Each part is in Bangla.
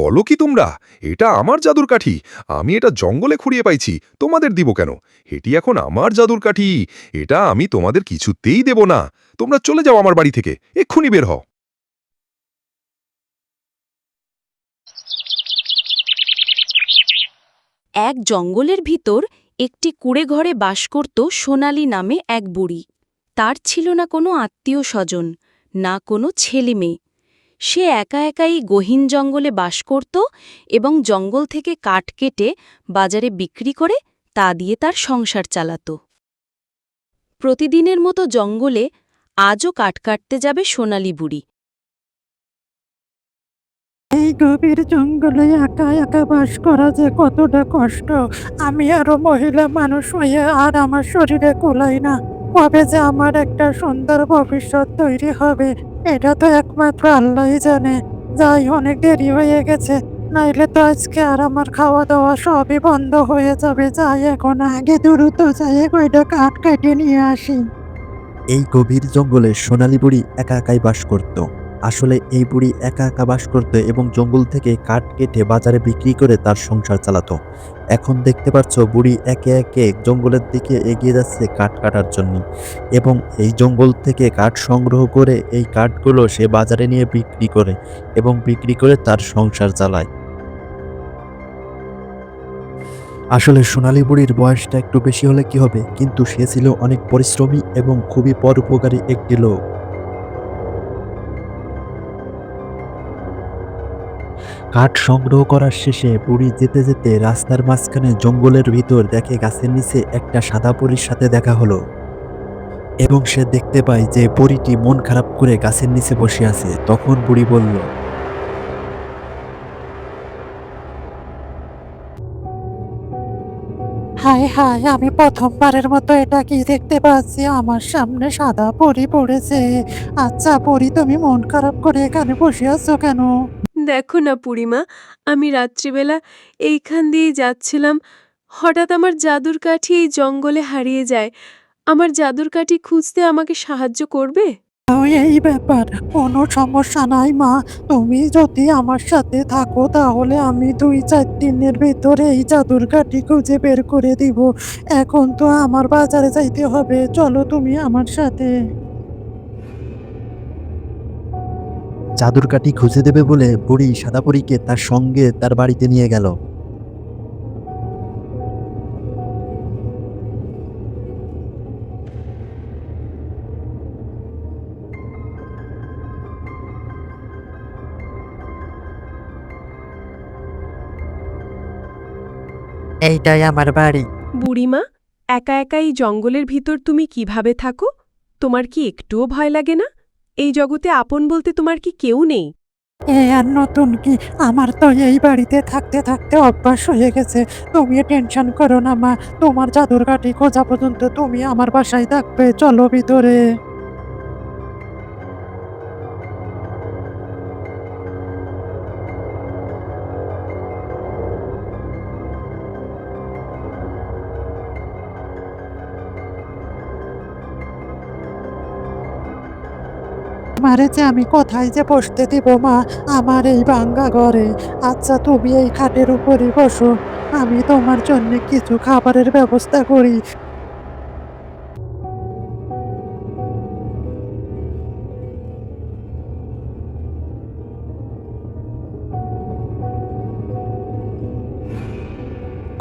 বলো কি তোমরা? এটা আমার জাদুর কাঠি। আমি এটা জঙ্গলে খুঁড়িয়ে পাইছি। তোমাদের দিব কেন? এটি এখন আমার জাদুর কাঠি। এটা আমি তোমাদের কিছুতেই দেব না। তোমরা চলে যাও আমার বাড়ি থেকে। এক্ষুনি বের হও। এক জঙ্গলের ভিতর একটি কুড়ে ঘরে বাস করত সোনালি নামে এক বুড়ি। তার ছিল না কোনো আত্মীয় স্বজন, না কোনো ছেলে মেয়ে। সে একা একাই গহীন জঙ্গলে বাস করত এবং জঙ্গল থেকে কাঠ কেটে বাজারে বিক্রি করে তা দিয়ে তার সংসার চালাত। প্রতিদিনের মতো জঙ্গলে আজও কাঠ কাটতে যাবে সোনালি বুড়ি। এই গভীর জঙ্গলে একা একা বাস করা যে কতটা কষ্ট। আমি আরও মহিলা মানুষ হয়ে আর আমার শরীরে কোলাই না। কবে যে আমার একটা সুন্দর ভবিষ্যৎ তৈরি হবে। এটা তো একমাত্র আল্লাহই জানে। যাই, অনেক দেরি হয়ে গেছে। নাইলে তো আজকে আর আমার খাওয়া দাওয়া সবই বন্ধ হয়ে যাবে। যাই, এখন আগে দ্রুত যাই, কয়টা কাঠ কেটে নিয়ে আসি। এই গভীর জঙ্গলে সোনালী বুড়ি একা একাই বাস করত। আসলে এই বুড়ি একা একা বাস করত এবং জঙ্গল থেকে কাঠ কেটে বাজারে বিক্রি করে তার সংসার চালাতো। এখন দেখতে পাচ্ছ বুড়ি একে একে জঙ্গলের দিকে এগিয়ে যাচ্ছে কাঠ কাটার জন্য এবং এই জঙ্গল থেকে কাঠ সংগ্রহ করে এই কাঠগুলো সে বাজারে নিয়ে বিক্রি করে এবং বিক্রি করে তার সংসার চালায়। আসলে সোনালী বুড়ির বয়সটা একটু বেশি হলে কি হবে? কিন্তু সে ছিল অনেক পরিশ্রমী এবং খুবই পরোপকারী একটি লোক। কাঠ সংগ্রহ করার শেষে বুড়ি যেতে যেতে রাস্তার মাঝখানে জঙ্গলের ভিতর দেখে গাছের নিচে একটা সাদা পরির সাথে দেখা হলো। এবং সে দেখতে পায় যে পরিটি মন খারাপ করে গাছের নিচে বসে আছে। তখন বুড়ি বলল, হায় হায়, আমি প্রথমবারের মতো এটা কি দেখতে পাচ্ছি? আমার সামনে সাদা পরি পড়েছে। আচ্ছা পরি তুমি মন খারাপ করে এখানে বসে আছো কেন? দেখো না পুরিমা আমি রাত্রিবেলা এইখান দিয়েই যাচ্ছিলাম। হঠাৎ আমার জাদুর কাঠি এই জঙ্গলে হারিয়ে যায়। আমার জাদুর কাঠি খুঁজতে আমাকে সাহায্য করবে? এই ব্যাপার, কোনো সমস্যা নাই মা। তুমি যদি আমার সাথে থাকো, তাহলে আমি দুই চার দিনের ভেতরে এই জাদুর কাঠি খুঁজে বের করে দিব। এখন তো আমার বাজারে যাইতে হবে। চলো তুমি আমার সাথে। চাদর কাঠি খুঁজে দেবে বলে বুড়ি সাদাপরীকে তার সঙ্গে তার বাড়িতে নিয়ে গেল। এইটাই আমার বাড়ি। বুড়িমা, একা একা জঙ্গলের ভিতর তুমি কীভাবে থাকো? তোমার কি একটুও ভয় লাগে না? এই জগতে আপন বলতে তোমার কি কেউ নেই? এ আর নতুন কি? আমার তো এই বাড়িতে থাকতে থাকতে অভ্যাস হয়ে গেছে। তুমি টেনশন করো না, মা। তোমার জাদুর কাঠি খোঁজা পর্যন্ত তুমি আমার বাসায় থাকবে। চলো ভিতরে। মারে যে আমি কোথায় যে বসতে দিব, মা? আমার এই ভাঙ্গা ঘরে। আচ্ছা তুমি এই খাটের উপরে বসো। আমি তোমার জন্য কিছু খাবারের ব্যবস্থা করি।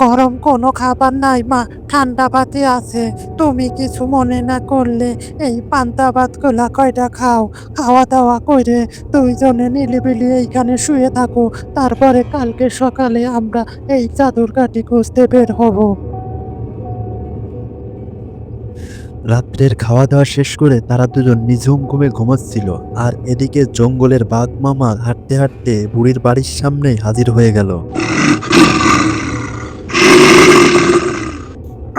গরম কোনো খাবার নাই, মা। ঠান্ডা ভাতই আছে। তুমি কিছু মনে না করলে এই পান্তা ভাত ভাতগুলা কয়টা খাও? খাওয়া দাওয়া করে দুইজনে নিলিবিলি এইখানে শুয়ে থাকো। তারপরে কালকে সকালে আমরা এই চাদর কাঠি খুঁজতে বের হব। রাত্রের খাওয়া দাওয়া শেষ করে তারা দুজন নিঝুম ঘুমে ঘুমাচ্ছিল আর এদিকে জঙ্গলের বাঘ মামা হাঁটতে হাঁটতে বুড়ির বাড়ির সামনে হাজির হয়ে গেল।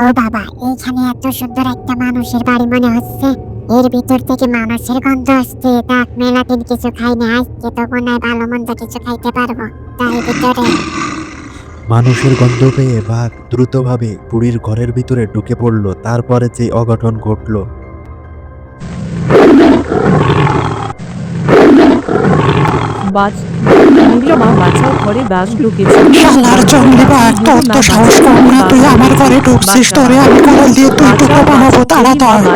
ও বাবা, এইখানে এত সুন্দর একটা মানুষের বাড়ি মনে হচ্ছে। এর ভিতর থেকে মানুষের গন্ধ আসছে। ডাক মেলাদিন কিছু খাই না, আজকে তো মনে হয় ভালো মন্দ কিছু খাইতে পারব। তাই ভিতরে। মানুষের গন্ধ পেয়ে বাঘ দ্রুতভাবে বুড়ির ঘরের ভিতরে ঢুকে পড়ল। তারপরে যে অঘটন ঘটল। বাজ বাচ্চার ঘরে বাস ঢুকেছে। শালার জঙ্গলি বাঘ তোর তো সাহস কম না তুই আমার ঘরে ঢুকছিস তোরে আমি করাল দিয়ে তুই টুকরো বানাবো তাড়াতাড়ি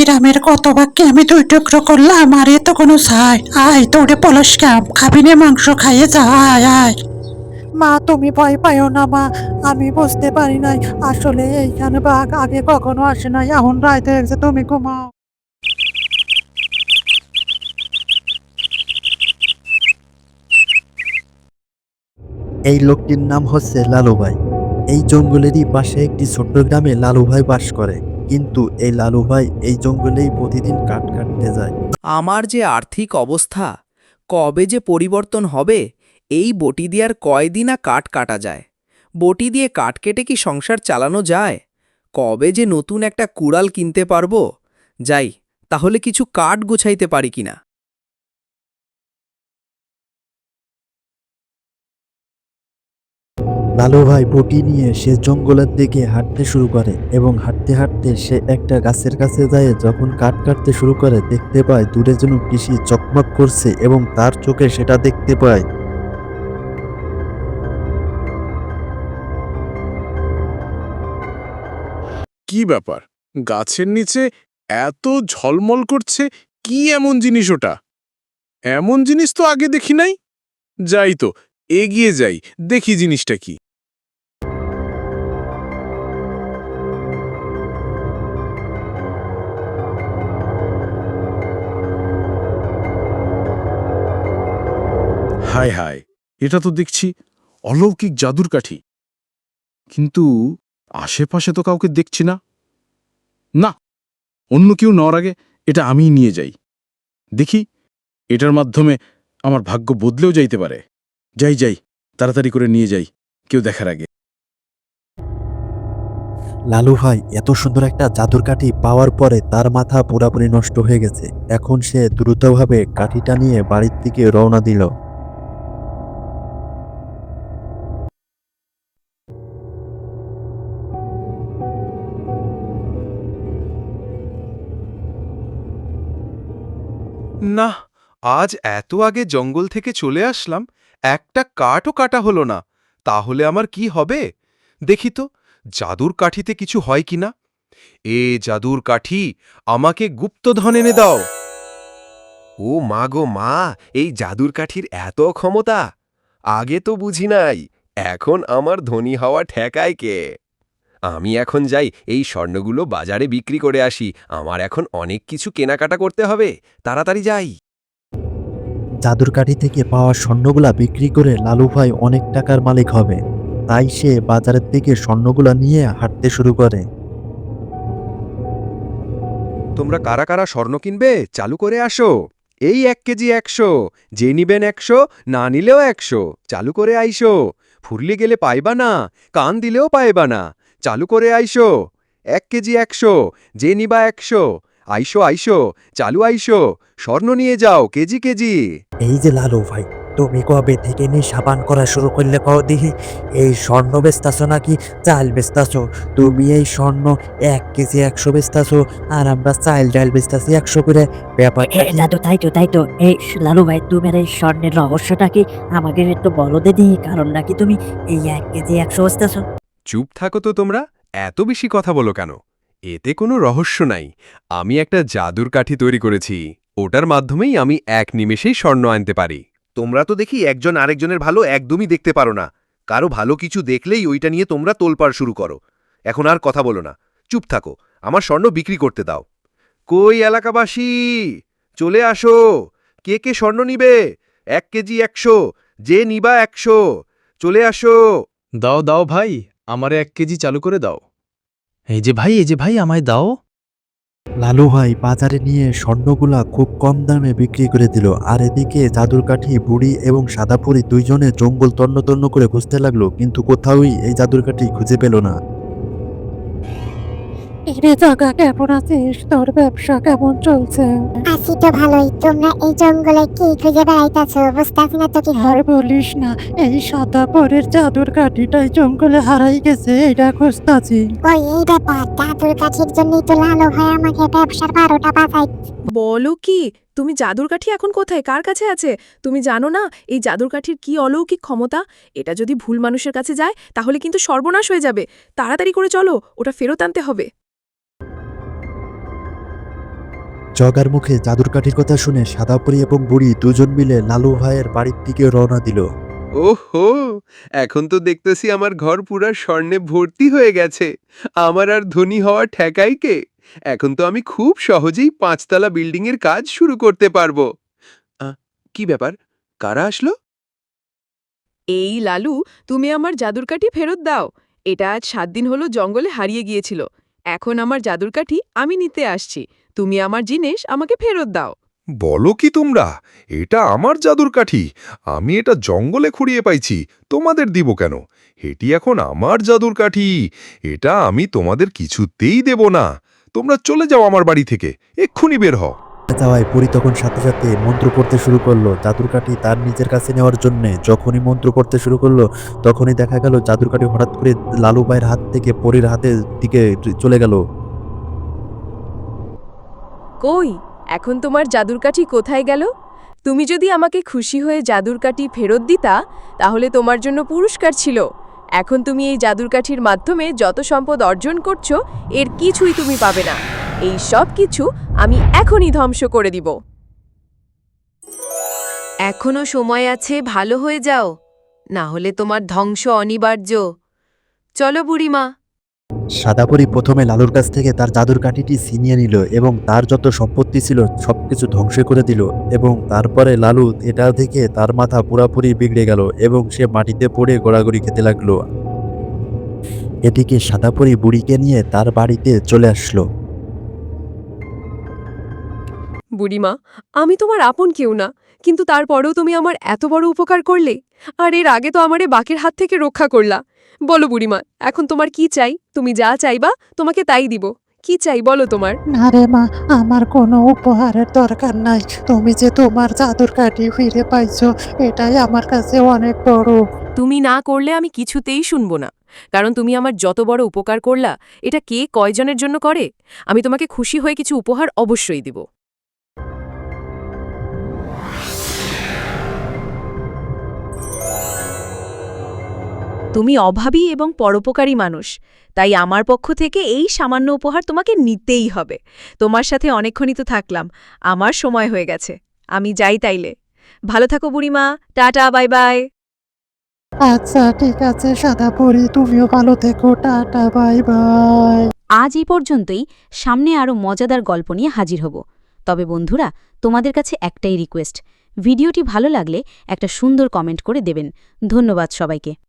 ইরামের কত বাক্যে আমি দুই টুকরো করলাম আর এ তো কোনো ছাই। আয় তোরে পলাশ কাম খাবি নে মাংস খাইয়ে যা আয় আয়। মা তুমি ভয় পাইও না মা। আমি বুঝতে পারি নাই আসলে এইখানে বাঘ আগে কখনো আসে নাই এখন রাইতে তুমি ঘুমাও। এই লোকটির নাম হচ্ছে লালুভাই। এই জঙ্গলেরই পাশে একটি ছোট্ট গ্রামে লালুভাই বাস করে। কিন্তু এই লালুভাই এই জঙ্গলেই প্রতিদিন কাঠ কাটতে যায়। আমার যে আর্থিক অবস্থা, কবে যে পরিবর্তন হবে, এই বটি দিয়ে আর কয়দিন কাঠ কাটা যায়? বটি দিয়ে কাঠ কেটে কি সংসার চালানো যায়? কবে যে নতুন একটা কুড়াল কিনতে পারব? যাই, তাহলে কিছু কাঠ গোছাইতে পারি কিনা? লালুভাই বটি নিয়ে সে জঙ্গলের দিকে হাঁটতে শুরু করে এবং হাঁটতে হাঁটতে সে একটা গাছের কাছে যায়, যখন কাঠ কাটতে শুরু করে, দেখতে পায় দূরে যেন কৃষি চকমক করছে এবং তার চোখে সেটা দেখতে পায়। কি ব্যাপার? গাছের নিচে এত ঝলমল করছে, কি এমন জিনিস ওটা? এমন জিনিস তো আগে দেখি নাই? যাই তো, এগিয়ে যাই, দেখি জিনিসটা কি। হায় হায়, এটা তো দেখছি অলৌকিক জাদুর কাঠি। কিন্তু আশেপাশে তো কাউকে দেখছি না। না, অন্য কেউ নেওয়ার আগে এটা আমিই নিয়ে যাই। দেখি, এটার মাধ্যমে আমার ভাগ্য বদলেও যাইতে পারে। যাই যাই, তাড়াতাড়ি করে নিয়ে যাই, কেউ দেখার আগে। লালু ভাই, এত সুন্দর একটা জাদুর কাঠি পাওয়ার পরে তার মাথা পুরাপুরি নষ্ট হয়ে গেছে। এখন সে দ্রুতভাবে কাঠিটা নিয়ে বাড়ির দিকে রওনা দিল। না, আজ এত আগে জঙ্গল থেকে চলে আসলাম, একটা কাঠও কাটা হলো না। তাহলে আমার কি হবে? দেখি তো, জাদুর কাঠিতে কিছু হয় কিনা এ জাদুর কাঠি, আমাকে গুপ্তধন এনে দাও। ও মা গো মা, এই জাদুর কাঠির এত ক্ষমতা? আগে তো বুঝি নাই, এখন আমার ধনী হওয়া ঠেকায় কে? আমি এখন যাই এই স্বর্ণগুলো বাজারে বিক্রি করে আসি। আমার এখন অনেক কিছু কেনাকাটা করতে হবে। তাড়াতাড়ি যাই। জাদুর কাঠি থেকে পাওয়া স্বর্ণগুলা বিক্রি করে লালু ভাই অনেক টাকার মালিক হবে। তাই সে বাজারের দিকে স্বর্ণগুলা নিয়ে হাঁটতে শুরু করে। তোমরা কারা কারা স্বর্ণ কিনবে চালু করে আসো। এই এক কেজি একশো যে নিবেন একশো না নিলেও একশো চালু করে আইসো। ফুরলি গেলে পাইবা না কান দিলেও পাইবা না। চালু করে আইসো। এক কেজি একশো যে নিবা একশো। আইসো আইসো চালু আইসো। স্বর্ণ নিয়ে যাও কেজি কেজি। এই যে লালু ভাই তুমি কবে থেকে নেশা সাবান করা শুরু করলে কও দেখি? এই স্বর্ণ বেচতাছো নাকি? চাল বেচতাছো। তুমি এই স্বর্ণ এক কেজি একশো বেচতাছো আর আমরা চাল ডাল বেচতাছি একশো করে। ব্যাপার এ, দাদু তাই তো তাই তো। এই লালু ভাই তুমি এই স্বর্ণের রহস্যটা কি আমাকে একটু বলো দিদি কারণ নাকি তুমি এই এক কেজি একশো বসতেছো চুপ থাকো তো তোমরা এত বেশি কথা বলো কেন? এতে কোনো রহস্য নাই। আমি একটা জাদুর কাঠি তৈরি করেছি। ওটার মাধ্যমেই আমি এক নিমেষেই স্বর্ণ আনতে পারি। তোমরা তো দেখি একজন আরেকজনের ভালো একদমই দেখতে পারো না। কারও ভালো কিছু দেখলেই ওইটা নিয়ে তোমরা তোলপাড় শুরু করো। এখন আর কথা বলো না। চুপ থাকো। আমার স্বর্ণ বিক্রি করতে দাও। কই এলাকাবাসী? চলে আসো। কে কে স্বর্ণ নিবে? এক কেজি একশো। যে নিবা একশো। চলে আসো। দাও দাও ভাই। আমারে এক কেজি চালু করে দাও। এই যে ভাই, এই যে ভাই, আমায় দাও। লালু ভাই বাজারে নিয়ে স্বর্ণগুলা খুব কম দামে বিক্রি করে দিল। আর এদিকে জাদুর কাঠি, বুড়ি এবং সাদাপুরি দুইজনে জঙ্গল তন্ন তন্ন করে খুঁজতে লাগল, কিন্তু কোথাওই এই জাদুর কাঠি খুঁজে পেল না। কিরে জাগা কেমন আছিস তোর ব্যবসা কেমন চলছে? আছি তো ভালোই। তোমরা এই জঙ্গলে কি খুঁজে বেড়াইতেছো বুঝতেছি না তো কি? আর বলিস না এই সাদা পরের জাদুর কাঠিটাই জঙ্গলে হারাই গেছে এটা খুঁজতাছি। ওই এই ব্যাপার জাদুর কাঠির জন্যই তো লালু ভাই আমাকে ব্যবসার বারোটা বাজাই বলো কি তুমি জাদুর কাঠি এখন কোথায়? কার কাছে আছে? তুমি জানো না এই জাদুর কাঠির কি অলৌকিক ক্ষমতা? এটা যদি ভুল মানুষের কাছে যায় তাহলে কিন্তু সর্বনাশ হয়ে যাবে। তাড়াতাড়ি করে চলো ওটা ফেরত আনতে হবে। জগার মুখে জাদুর কাঠির কথা শুনে সাদাপুরি এবং বুড়ি দুজন মিলে লালু ভাইয়ের বাড়ির দিকে রওনা দিল। ওহো এখন তো দেখতেছি আমার ঘর পুরা স্বর্ণে ভর্তি হয়ে গেছে। আমার আর ধনী হওয়া ঠেকাই কে? এখন তো আমি খুব সহজেই পাঁচতলা বিল্ডিংয়ের কাজ শুরু করতে পারব। আ, কি ব্যাপার? কারা আসলো? এই লালু তুমি আমার জাদুর কাঠি ফেরত দাও। এটা আজ সাত দিন হলো জঙ্গলে হারিয়ে গিয়েছিল। এখন আমার জাদুর কাঠি আমি নিতে আসছি। তুমি আমার জিনিস আমাকে ফেরত দাও। বলো কি তোমরা? এটা আমার জাদুর কাঠি। আমি এটা জঙ্গলে খুঁড়িয়ে পাইছি। তোমাদের দিব কেন? এটি এখন আমার জাদুর কাঠি। এটা আমি তোমাদের কিছুতেই দেব না। তোমরা চলে যাও আমার বাড়ি থেকে। এক্ষুনি বের হও। যাওয়ায় পুরী তখন সাথে সাথে মন্ত্র পড়তে শুরু করল। জাদুর কাঠি তার নিজের কাছে নেওয়ার জন্য যখনই মন্ত্র পড়তে শুরু করল তখনই দেখা গেল জাদুর কাঠি হঠাৎ করে লালু ভাইয়ের হাত থেকে পরীর হাতের দিকে চলে গেল। কই? এখন তোমার জাদুর কাঠি কোথায় গেল? তুমি যদি আমাকে খুশি হয়ে জাদুর কাঠি ফেরত দিতা, তাহলে তোমার জন্য পুরস্কার ছিল। এখন তুমি এই জাদুর কাঠির মাধ্যমে যত সম্পদ অর্জন করছ, এর কিছুই তুমি পাবে না। এই সব কিছু আমি এখনই ধ্বংস করে দিব। এখনও সময় আছে, ভালো হয়ে যাও। না হলে তোমার ধ্বংস অনিবার্য। চলো বুড়িমা সাদাপুরি প্রথমে লালুর কাছ থেকে তার জাদুর কাঠিটি ছিনিয়ে নিল এবং তার যত সম্পত্তি ছিল সবকিছু ধ্বংস করে দিল এবং তারপরে লালু এটা থেকে তার মাথা পুরাপুরি বিগড়ে গেল এবং সে মাটিতে পড়ে গোড়াগড়ি খেতে লাগল। এদিকে সাদাপুরি বুড়িকে নিয়ে তার বাড়িতে চলে আসলো। বুড়িমা, আমি তোমার আপন কেউ না, কিন্তু তারপরেও তুমি আমার এত বড় উপকার করলে, আর এর আগে তো আমারে বাকের হাত থেকে রক্ষা করলা। বলো বুড়িমা এখন তোমার কি চাই? তুমি যা চাইবা তোমাকে তাই দিব। কি চাই বলো তোমার? না রে মা আমার কোনো উপহারের দরকার নাই। তুমি যে তোমার চাদর কাঠি ফিরে পাইছো এটাই আমার কাছে অনেক বড়। তুমি না করলে আমি কিছুতেই শুনব না। কারণ তুমি আমার যত বড় উপকার করলা এটা কে কয়জনের জন্য করে? আমি তোমাকে খুশি হয়ে কিছু উপহার অবশ্যই দিব। তুমি অভাবী এবং পরোপকারী মানুষ। তাই আমার পক্ষ থেকে এই সামান্য উপহার তোমাকে নিতেই হবে। তোমার সাথে অনেকক্ষণই তো থাকলাম। আমার সময় হয়ে গেছে। আমি যাই তাইলে। ভালো থাকো বুড়িমা। Tata bye bye. আচ্ছা ঠিক আছে সাদা পরি তুমিও ভালো থেকো। Tata bye bye. আজ এই পর্যন্তই। সামনে আরও মজাদার গল্প নিয়ে হাজির হব। তবে বন্ধুরা তোমাদের কাছে একটাই রিকোয়েস্ট ভিডিওটি ভালো লাগলে একটা সুন্দর কমেন্ট করে দেবেন। ধন্যবাদ সবাইকে।